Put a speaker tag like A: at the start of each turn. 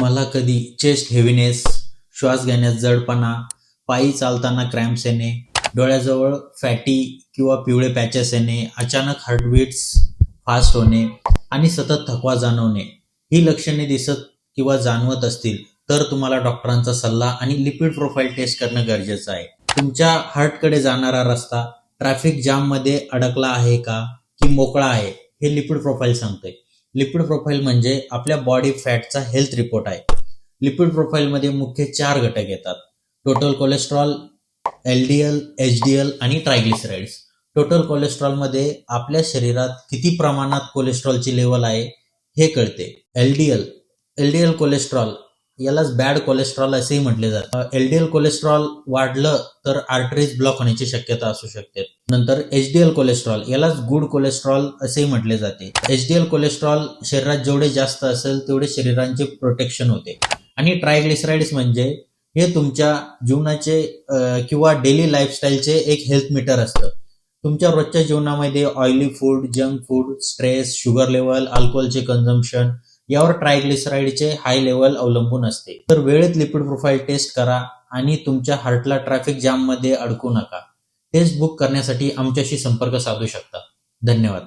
A: मला कधी chest heaviness श्वास घेण्यास जडपणा पायी चालताना क्रॅम्प्स येणे डोळ्याजवळ फॅटी किंवा पिवळे पॅचेस येणे अचानक हार्टबीट्स फास्ट होणे आणि सतत थकवा जाणवणे ही लक्षणे दिसत किंवा जाणवत असतील तर तुम्हाला डॉक्टरांचा सल्ला आणि लिपिड प्रोफाईल टेस्ट करणं गरजेचं आहे. तुमच्या हार्टकडे जाणारा रस्ता ट्रॅफिक जाममध्ये अडकला आहे का? की मोकळा आहे? हे लिपिड प्रोफाईल सांगते लिपिड प्रोफाईल म्हणजे आपल्या बॉडी फॅटचा हेल्थ रिपोर्ट आहे. लिपिड प्रोफाईलमध्ये मुख्य चार घटक येतात. Total cholesterol L D L H D L आणि ट्रायग्लिसराइड्स टोटल कोलेस्ट्रॉलमध्ये आपल्या शरीरात किती प्रमाणात कोलेस्ट्रॉलची लेवल आहे हे कळते. L D L L D L cholesterol यालाच बॅड कोलेस्ट्रॉल असेही म्हटले जाते. एलडीएल कोलेस्ट्रॉल वाढलं तर आर्टरीज ब्लॉक होण्याची शक्यता असू शकते. नंतर एचडीएल कोलेस्ट्रॉल यालाच गुड कोलेस्ट्रॉल असेही म्हटले जाते. एचडीएल कोलेस्ट्रॉल शरीरात जेवढे जास्त असेल तेवढे शरीरांचे प्रोटेक्शन होते. आणि ट्रायग्लिसराइड्स म्हणजे हे तुमच्या जीवनाचे किंवा डेली लाईफस्टाईलचे एक हेल्थ मीटर असतं. तुमच्या रोजच्या जीवनामध्ये oily food junk food stress sugar level अल्कोहोलचे कन्झम्पशन यावर ट्रायग्लिसराईडचे हाय लेवल अवलंबून असते. तर वेळेत लिपिड प्रोफाईल टेस्ट करा आणि तुमच्या हार्टला ट्रॅफिक जाममध्ये अडकू नका. टेस्ट बुक करण्यासाठी आमच्याशी संपर्क साधू शकता. धन्यवाद.